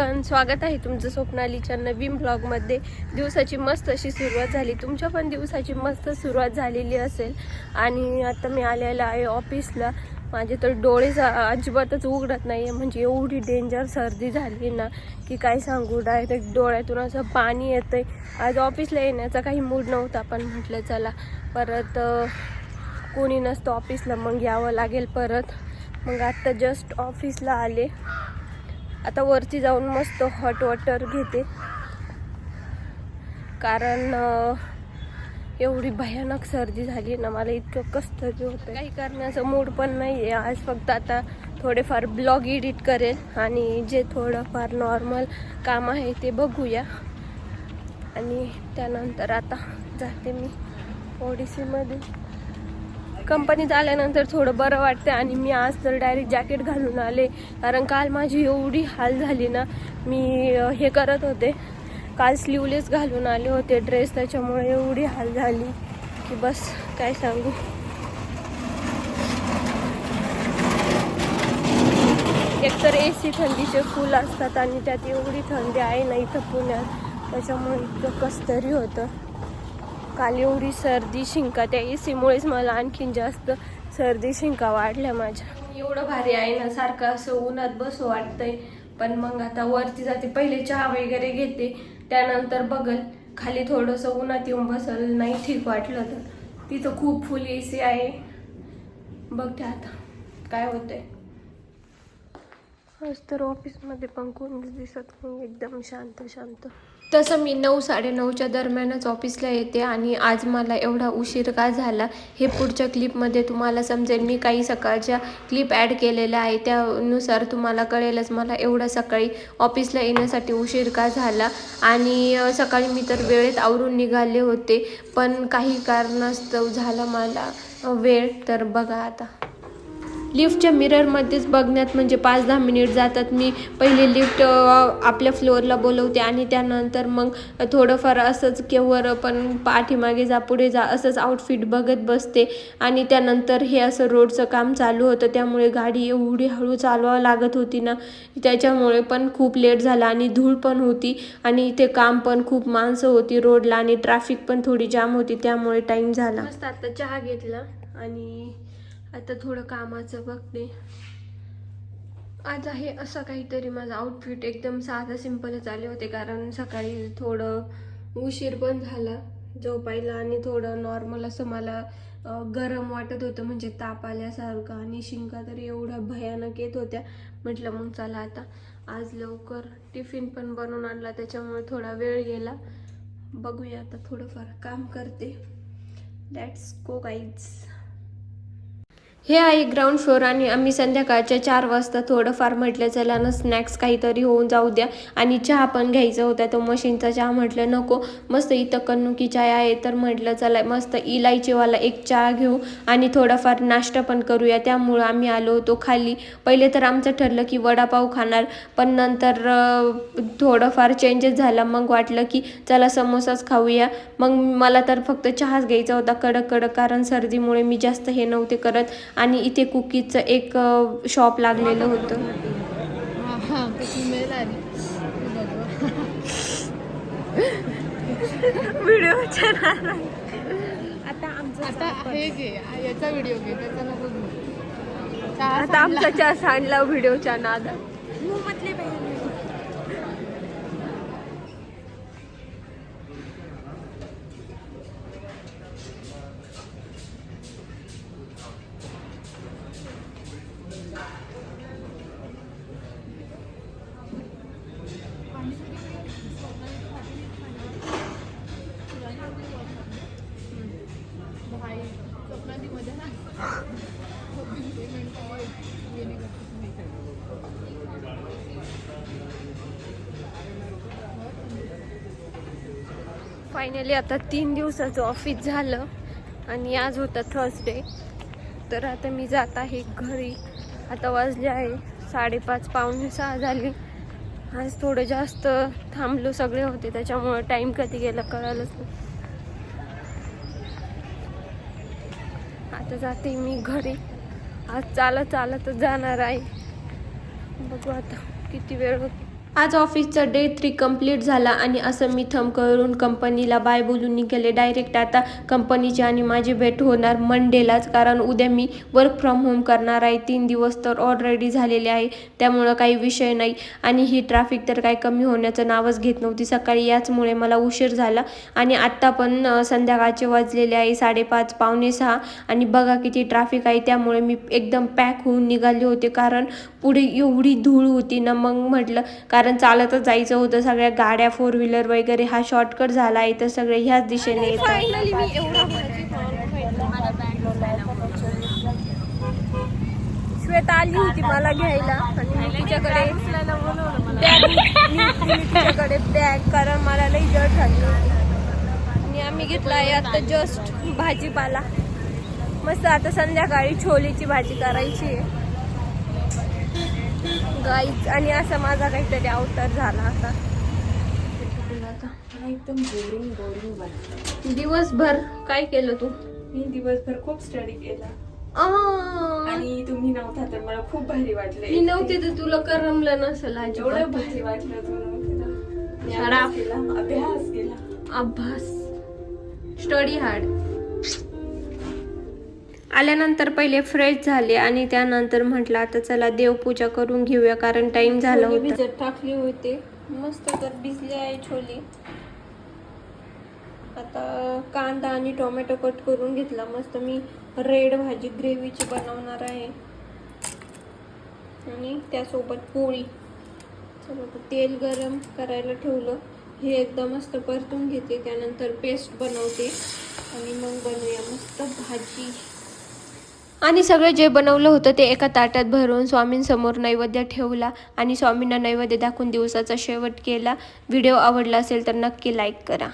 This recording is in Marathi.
पण स्वागत आहे तुमचं स्वप्नालीच्या नवीन ब्लॉगमध्ये दिवसाची मस्त अशी सुरुवात झाली. तुमच्या पण दिवसाची मस्त सुरुवात झालेली असेल. आणि आता मी आलेला आहे ऑफिसला माझे तर डोळे अजिबातच उघडत नाही आहे म्हणजे एवढी डेंजर सर्दी झाली ना की काय सांगू? डायरेक्ट डोळ्यातून असं पाणी येतं आहे आज ऑफिसला येण्याचा काही मूड नव्हता पण म्हटलं चला. परत कोणी नसतं ऑफिसला मग यावं लागेल परत. मग आत्ता जस्ट ऑफिसला आले. आता वरती जाऊन मस्त हॉट वॉटर घेते. कारण एवढी भयानक सर्दी झाली ना मला इतकं कष्ट तरी होतं काही करण्याचं मूड पण नाही आहे आज फक्त आता थोडेफार ब्लॉग एडिट करेल आणि जे थोडंफार नॉर्मल काम आहे ते बघूया. आणि त्यानंतर आता जाते मी ओडिसीमध्ये. कंपनीत आल्यानंतर थोडं बरं वाटतं आणि मी आज तर डायरेक्ट जॅकेट घालून आले. कारण काल माझी एवढी हाल झाली ना मी हे करत होते. काल स्लीवलेस घालून आले होते ड्रेस त्याच्यामुळे एवढी हाल झाली की बस काय सांगू. एकतर ए सी थंडीचे फुल असतात आणि त्यात एवढी थंडी आहे ना इथं पुण्यात त्याच्यामुळे इतकं कसतरी होतं. काल एवढी सर्दी शिंका त्या ए सीमुळेच मला आणखीन जास्त सर्दी शिंका वाढल्या माझ्या. एवढं भारी आहे ना सारखं असं उन्हात बसू वाटतंय. पण मग आता वरती जाते पहिले चहा वगैरे घेते. त्यानंतर बघल खाली थोडंसं उन्हात येऊन बसल नाही ठीक वाटलं तर. तिथं खूप फुल ए सी आहे. बघते आता काय होतंय. आज तर ऑफिसमध्ये पण कोणीच दिसत नाही एकदम शांत शांत तसं मी नऊ साडेनऊच्या दरम्यानच ऑफिसला येते आणि आज मला एवढा उशीर का झाला हे पुढच्या क्लिपमध्ये तुम्हाला समजेल. मी काही सकाळच्या क्लिप ॲड केलेल्या आहे त्यानुसार तुम्हाला कळेलच मला एवढा सकाळी ऑफिसला येण्यासाठी उशीर का झाला. आणि सकाळी मी तर वेळेत आवरून निघाले होते पण काही कारणास्तव झाला मला वेळ. तर बघा आता. लिफ्टच्या मिररमध्येच बघण्यात म्हणजे पाच दहा मिनिट जातात. मी पहिले लिफ्ट आपल्या फ्लोअरला बोलवते आणि त्यानंतर मग थोडंफार असंच केवर पण पाठीमागे जा पुढे जा असंच आउटफिट बघत बसते. आणि त्यानंतर हे असं रोडचं काम चालू होतं. त्यामुळे गाडी एवढी हळू चालवावं लागत होती ना त्याच्यामुळे पण खूप लेट झाला आणि धूळ पण होती. आणि इथे काम पण खूप माणसं होती रोडला आणि ट्रॅफिक पण थोडी जाम होती त्यामुळे टाईम झाला. मस्त आता चहा घेतला आणि आता थोडं कामाचं बघते आज आहे असं काहीतरी माझं आउटफिट एकदम साधा सिंपलच आले होते कारण सकाळी थोडं उशीर पण झाला झोपायला आणि थोडं नॉर्मल असं मला गरम वाटत होतं म्हणजे ताप आल्यासारखं आणि शिंका तर एवढ्या भयानक येत होत्या. म्हटलं मग चला आता. आज लवकर टिफिन पण बनवून आणला त्याच्यामुळे थोडा वेळ गेला. बघूया आता थोडंफार काम करते. दॅट्स गो गाईड्स हे आहे ग्राउंड फ्लोअर आणि आम्ही संध्याकाळच्या चार वाजता थोडंफार म्हटलं चला ना स्नॅक्स काहीतरी होऊन जाऊ द्या. आणि चहा पण घ्यायचा होता तो मशीनचा चहा म्हटलं नको मस्त इथं कन्नुकी चाय आहे. तर म्हटलं चला मस्त इलायचीवाला एक चहा घेऊ आणि थोडाफार नाश्ता पण करूया. त्यामुळं आम्ही आलो होतो खाली. पहिले तर आमचं ठरलं की वडापाव खाणार पण नंतर थोडंफार चेंजेस झाला. मग वाटलं की चला समोसाच खाऊया. मग मला तर फक्त चहाच घ्यायचा होता कडक कडक कारण सर्दीमुळे मी जास्त हे नव्हते करत. आणि इथे कुकीजचं एक शॉप लागलेलं होतं. हा हा त्याची मेल आली व्हिडिओच्या आता आमचं आता हे घे याचा व्हिडिओ घे त्याचा नको घेऊ. चहा आता आमचा चहा सांडला व्हिडिओच्या नादात. फायनली आता तीन दिवसाचं ऑफिस झालं आणि आज होता थर्सडे तर आता मी जात आहे घरी. आता वाजले आहे साडेपाच पावणे सहा झाली. आज थोडं जास्त थांबलो सगळे होते त्याच्यामुळं टाईम कधी गेला कळालंच नाही. आता जाते मी घरी. आज चालत चालतच जाणार आहे. बघू आता किती वेळ होती. आज ऑफिसचा डे थ्री कंप्लीट झाला आणि असं मी थम करून कंपनीला बाय बोलून निघाले. डायरेक्ट आता कंपनीची आणि माझी भेट होणार मंडेलाच कारण उद्या मी वर्क फ्रॉम होम करणार आहे. तीन दिवस तर ऑलरेडी झालेले आहे त्यामुळं काही विषय नाही. आणि ही ट्रॅफिक तर काही कमी होण्याचं नावच घेत नव्हती. सकाळी याचमुळे मला उशीर झाला आणि आत्ता पण संध्याकाळचे वाजलेले आहे साडेपाच पावणे सहा. आणि बघा किती ट्रॅफिक आहे त्यामुळे मी एकदम पॅक होऊन निघाले होते कारण पुढे एवढी धूळ होती ना मग म्हटलं कारण चालतच जायचं होतं. सगळ्या गाड्या फोर व्हीलर वगैरे हा शॉर्टकट झाला. आहे तर सगळे ह्याच दिशेने येतात. फायनली मी एवढा श्वेता आली होती मला घ्यायला. आणि तिच्याकडे तिच्याकडे बॅग कारण मला लई जड झाली. आणि आम्ही घेतला आहे आता जस्ट भाजीपाला. मस्त आता संध्याकाळी छोलेची भाजी करायची आहे. गाईच आणि असा माझा काहीतरी अवतार झाला आता. एकदम बोरिंग बोरिंग वाटलं दिवसभर काय केलं तू? मी दिवसभर खूप स्टडी केला. आणि तुम्ही नव्हता तर मला खूप भारी वाटलं मी नव्हते तर तुला करमलं नसेल एवढं भारी वाटलं तू नव्हती अभ्यास केला. अभ्यास स्टडी हार्ड आल्यानंतर पहिले फ्रेश झाले आणि त्यानंतर म्हटलं आता चला देवपूजा करून घेऊया कारण टाइम झाला होता. भिजत टाकले होते. मस्त तर भिजले आहे छोले. आता कांदा आणि टोमॅटो कट करून घेतला. मस्त मी रेड भाजी ग्रेव्हीची बनवणार आहे. आणि त्यासोबत पोळी. तेल गरम करायला ठेवलं. हे एकदम मस्त परतून घेते त्यानंतर पेस्ट बनवते. आणि मग बनवूया मस्त भाजी. आणि सगळं जे बनवलं होतं ते एका ताटात भरून स्वामींसमोर नैवेद्य ठेवला आणि स्वामींना नैवेद्य दाखवून दिवसाचा शेवट केला. व्हिडिओ आवडला असेल तर नक्की लाईक करा.